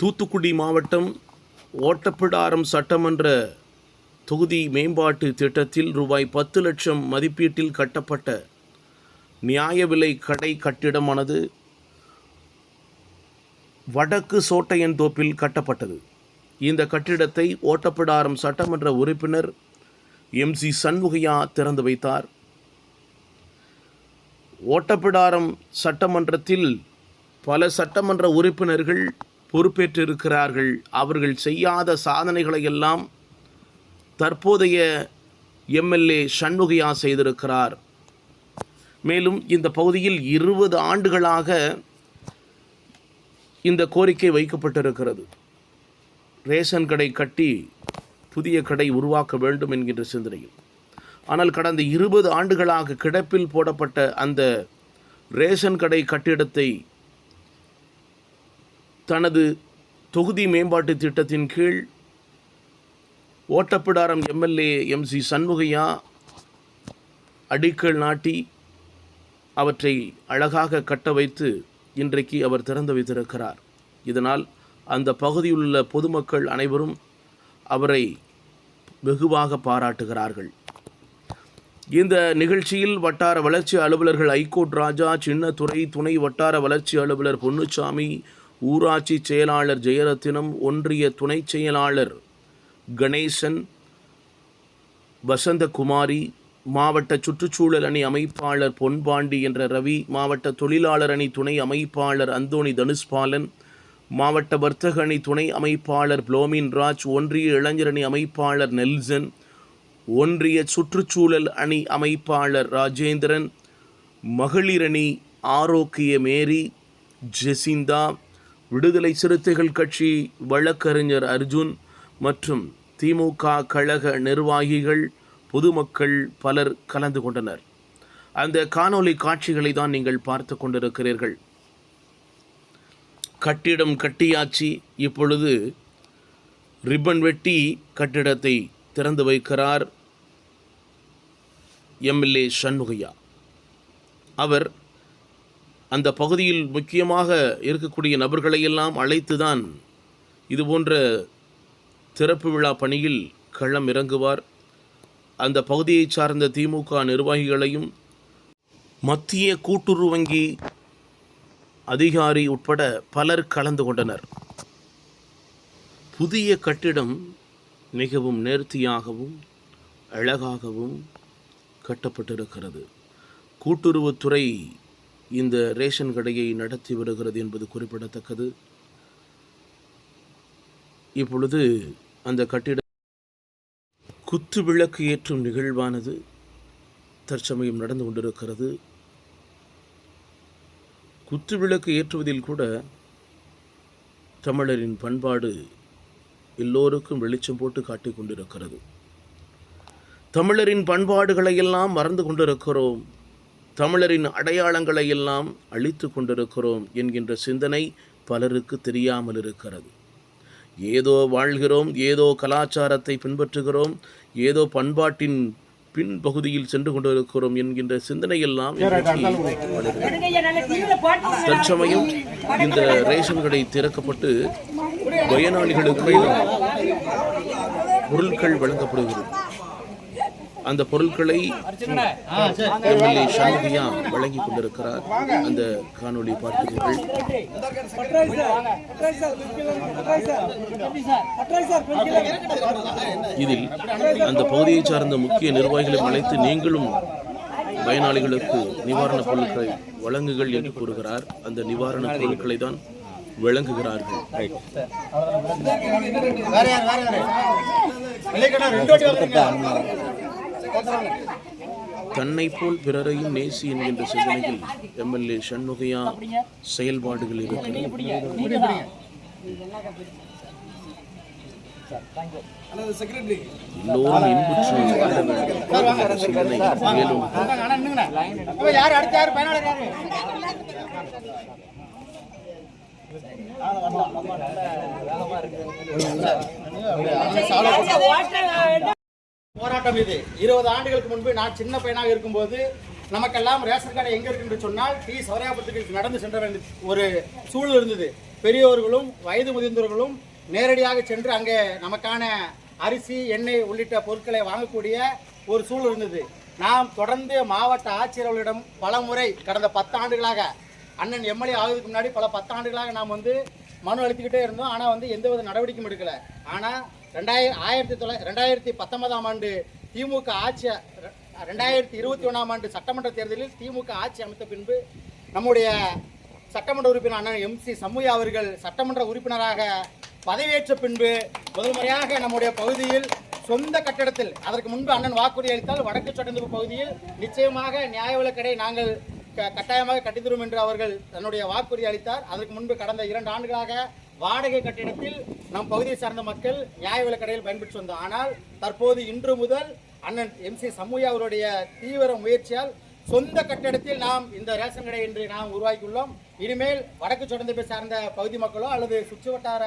தூத்துக்குடி மாவட்டம் ஓட்டப்பிடாரம் சட்டமன்ற தொகுதி மேம்பாட்டு திட்டத்தில் ரூபாய் பத்து லட்சம் மதிப்பீட்டில் கட்டப்பட்ட நியாய விலை கடை கட்டிடமானது வடக்கு சோட்டையன் தோப்பில் கட்டப்பட்டது. இந்த கட்டிடத்தை ஓட்டப்பிடாரம் சட்டமன்ற உறுப்பினர் எம் சி சண்முகையா திறந்து வைத்தார். ஓட்டப்பிடாரம் சட்டமன்றத்தில் பல சட்டமன்ற உறுப்பினர்கள் பொறுப்பேற்றிருக்கிறார்கள். அவர்கள் செய்யாத சாதனைகளை எல்லாம் தற்போதைய எம்எல்ஏ சண்முகையா செய்திருக்கிறார். மேலும் இந்த பகுதியில் இருபது ஆண்டுகளாக இந்த கோரிக்கை வைக்கப்பட்டிருக்கிறது. ரேஷன் கடை கட்டி புதிய கடை உருவாக்க வேண்டும் என்கின்ற சிந்தனையில். ஆனால் கடந்த இருபது ஆண்டுகளாக கிடப்பில் போடப்பட்ட அந்த ரேஷன் கடை கட்டிடத்தை தனது தொகுதி மேம்பாட்டு திட்டத்தின் கீழ் Ottapidaram MLA M C Shanmugaiah அடிக்கல் நாட்டி அவற்றை அழகாக கட்ட வைத்து இன்றைக்கு அவர் திறந்து வைத்திருக்கிறார். இதனால் அந்த பகுதியில் உள்ள பொதுமக்கள் அனைவரும் அவரை வெகுவாக பாராட்டுகிறார்கள். இந்த நிகழ்ச்சியில் வட்டார வளர்ச்சி அலுவலர்கள் ஐகோட் ராஜா சின்னத்துறை துணை வட்டார வளர்ச்சி அலுவலர் பொன்னுச்சாமி ஊராட்சி செயலாளர் ஜெயரத்தினம் ஒன்றிய துணை செயலாளர் கணேசன் வசந்தகுமாரி மாவட்ட சுற்றுச்சூழல் அணி அமைப்பாளர் பொன்பாண்டி என்ற ரவி மாவட்ட தொழிலாளர் அணி துணை அமைப்பாளர் அந்தோணி தனுஷ்பாலன் மாவட்ட வர்த்தக அணி துணை அமைப்பாளர் புளோமின் ராஜ் ஒன்றிய இளைஞர் அணி அமைப்பாளர் நெல்சன் ஒன்றிய சுற்றுச்சூழல் அணி அமைப்பாளர் ராஜேந்திரன் மகளிரணி ஆரோக்கிய மேரி ஜெசிந்தா விடுதலை சிறுத்தைகள் கட்சி வழக்கறிஞர் அர்ஜுன் மற்றும் திமுக கழக நிர்வாகிகள் பொதுமக்கள் பலர் கலந்து கொண்டனர். அந்த காணொளி காட்சிகளை தான் நீங்கள் பார்த்து கொண்டிருக்கிறீர்கள். கட்டிடம் கட்டியாச்சு. இப்பொழுது ரிப்பன் வெட்டி கட்டிடத்தை திறந்து வைக்கிறார் எம்எல்ஏ சண்முகையா. அவர் அந்த பகுதியில் முக்கியமாக இருக்கக்கூடிய நபர்களையெல்லாம் அழைத்து தான் இதுபோன்ற திறப்பு விழா பணியில் களம் இறங்குவார். அந்த பகுதியைச் சார்ந்த திமுக நிர்வாகிகளையும் மத்திய கூட்டுறவு வங்கி அதிகாரி உட்பட பலர் கலந்து கொண்டனர். புதிய கட்டிடம் மிகவும் நேர்த்தியாகவும் அழகாகவும் கட்டப்பட்டிருக்கிறது. கூட்டுறவுத்துறை இந்த ரேஷன் கடையை நடத்தி வருகிறது என்பது குறிப்பிடத்தக்கது. இப்பொழுது அந்த கட்டிட குத்து விளக்கு ஏற்றும் நிகழ்வானது தற்சமயம் நடந்து கொண்டிருக்கிறது. குத்து விளக்கு ஏற்றுவதில் கூட தமிழரின் பண்பாடு எல்லோருக்கும் வெளிச்சம் போட்டு காட்டிக் கொண்டிருக்கிறது. தமிழரின் பண்பாடுகளை எல்லாம் மறந்து கொண்டிருக்கிறோம். தமிழரின் அடையாளங்களை எல்லாம் அழித்து கொண்டிருக்கிறோம் என்கின்ற சிந்தனை பலருக்கு தெரியாமல் இருக்கிறது ஏதோ வாழ்கிறோம் ஏதோ கலாச்சாரத்தை பின்பற்றுகிறோம் ஏதோ பண்பாட்டின் பின் பகுதியில் சென்று கொண்டிருக்கிறோம் என்கின்ற சிந்தனையெல்லாம். தற்சமயம் இந்த ரேஷன் கடை திறக்கப்பட்டு பயனாளிகளுக்கு பொருட்கள் வழங்கப்படுகிறது. அந்த பொருட்களை எம்எல்ஏ சண்முகையா வழங்கி கொண்டிருக்கிறார். அந்த காணொளி பார்க்கிறீர்கள் இதில் அந்த பகுதியைச் சார்ந்த முக்கிய நிர்வாகிகளை அழைத்து நீங்களும் பயனாளிகளுக்கு நிவாரணப் பொருட்களை வழங்குகள் என்று கூறுகிறார். அந்த நிவாரணப் பொருட்களை தான் வழங்குகிறார்கள். தன்னை போல் பிறரையும் நேசி என்கின்ற சிந்தனையில் எம்எல்ஏ சண்முகையா செயல்பாடுகள் இருக்கிறது எல்லோரும் இன்புற்று சிந்தனை மேலும் யாரு போராட்டம் இது. இருபது ஆண்டுகளுக்கு முன்பு நான் சின்ன பையனாக இருக்கும்போது நமக்கெல்லாம் ரேஷன் கடை எங்கே இருக்கு என்று சொன்னால் டி. சௌரியாபுரத்துக்கு நடந்து சென்ற வேண்டிய ஒரு சூழல் இருந்தது. பெரியோர்களும் வயது முதிர்ந்தவர்களும் நேரடியாக சென்று அங்கே நமக்கான அரிசி எண்ணெய் உள்ளிட்ட பொருட்களை வாங்கக்கூடிய ஒரு சூழல் இருந்தது. நாம் தொடர்ந்து மாவட்ட ஆட்சியர்களிடம் பல முறை கடந்த பத்தாண்டுகளாக அண்ணன் எம்எல்ஏ ஆகுதுக்கு முன்னாடி பல பத்தாண்டுகளாக நாம் வந்து மனு அளித்துக்கிட்டே இருந்தோம். ஆனால் வந்து எந்தவித நடவடிக்கையும் எடுக்கலை. ஆனால் ரெண்டாயிரம் ஆயிரத்தி தொள்ளாயிரத்தி ரெண்டாயிரத்தி பத்தொன்பதாம் ஆண்டு திமுக ஆட்சி ரெண்டாயிரத்தி இருபத்தி ஒன்றாம் ஆண்டு சட்டமன்ற தேர்தலில் திமுக ஆட்சி அமைத்த பின்பு நம்முடைய சட்டமன்ற உறுப்பினர் அண்ணன் எம் சி சம்முயா அவர்கள் சட்டமன்ற உறுப்பினராக பதவியேற்ற பின்பு முதல் முறையாக நம்முடைய பகுதியில் சொந்த கட்டடத்தில் அதற்கு முன்பு அண்ணன் வாக்குறுதி அளித்தால் வடக்கு சட்டந்தூர் பகுதியில் நிச்சயமாக நியாய விலக்கடை நாங்கள் க- கட்டாயமாக கட்டித்தரும் என்று அவர்கள் தன்னுடைய வாக்குறுதி அளித்தார். அதற்கு முன்பு கடந்த இரண்டு ஆண்டுகளாக வாடகை கட்டிடத்தில் நம் பகுதியை சார்ந்த மக்கள் நியாய விலக்கடையில் பயன்பெற்று வந்தோம் ஆனால் தற்போது இன்று முதல் அண்ணன் எம் சி சம்முயா அவருடைய தீவிர முயற்சியால் சொந்த கட்டிடத்தில் நாம் இந்த ரேஷன் கடை இன்று நாம் உருவாக்கியுள்ளோம். இனிமேல் வடக்கு சொடந்தபை சார்ந்த பகுதி மக்களோ அல்லது சுற்று வட்டார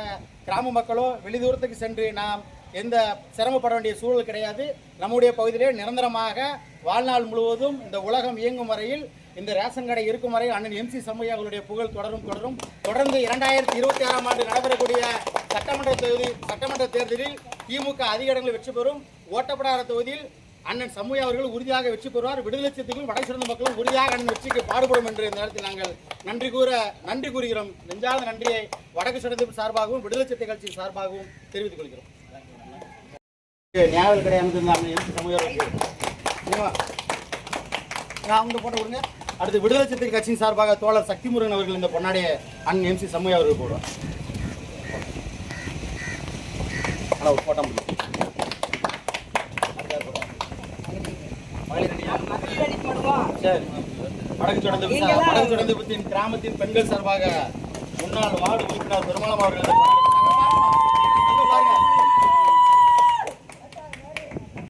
கிராம மக்களோ வெளிதூரத்துக்கு சென்று நாம் எந்த சிரமப்பட வேண்டிய சூழல் கிடையாது. நம்முடைய பகுதியிலே நிரந்தரமாக வாழ்நாள் முழுவதும் இந்த உலகம் இயங்கும் வரையில் இந்த ரேஷன் கடை இருக்கும் வரை அண்ணன் எம் சி சம்மையா அவர்களுடைய புகழ் தொடரும் தொடரும். தொடர்ந்து இரண்டாயிரத்தி இருபத்தி ஆறாம் ஆண்டு நடைபெறக்கூடிய சட்டமன்ற தொகுதி சட்டமன்ற தேர்தலில் திமுக அதிக இடங்களில் வெற்றி பெறும். ஓட்டப்படாத தொகுதியில் அண்ணன் சமூக அவர்கள் உறுதியாக வெற்றி பெறுவார். விடுதலை சிறுத்தைகளும் வடை சிறந்த மக்களும் உறுதியாக அண்ணன் வெற்றிக்கு பாடுபடும் என்று இந்த நேரத்தில் நாங்கள் நன்றி கூற நன்றி கூறுகிறோம். நெஞ்சாத நன்றியை வடக்கு சிறந்த சார்பாகவும் விடுதலை சிறுத்தை கட்சி சார்பாகவும் தெரிவித்துக் கொள்கிறோம். ஞாபகம் கிடையாது அண்ணன் எம் நான் அவங்க போட்டு விடுங்க. அடுத்து விடுதலை சிறுத்தை கட்சியின் சார்பாக தோழர் சக்திமுருகன் அவர்கள் இந்த பொன்னாடைய அண்ணன் எம் சி சம்முயா அவர்கள் போடுவார். ஆனால் ஒரு போட்டா முடியும் சரி. வடக்கு தொடர்ந்து வடக்கு தொடர்ந்து கிராமத்தின் பெண்கள் சார்பாக முன்னாள் வார்டு உறுப்பினர் பெருமாளம் அவர்கள்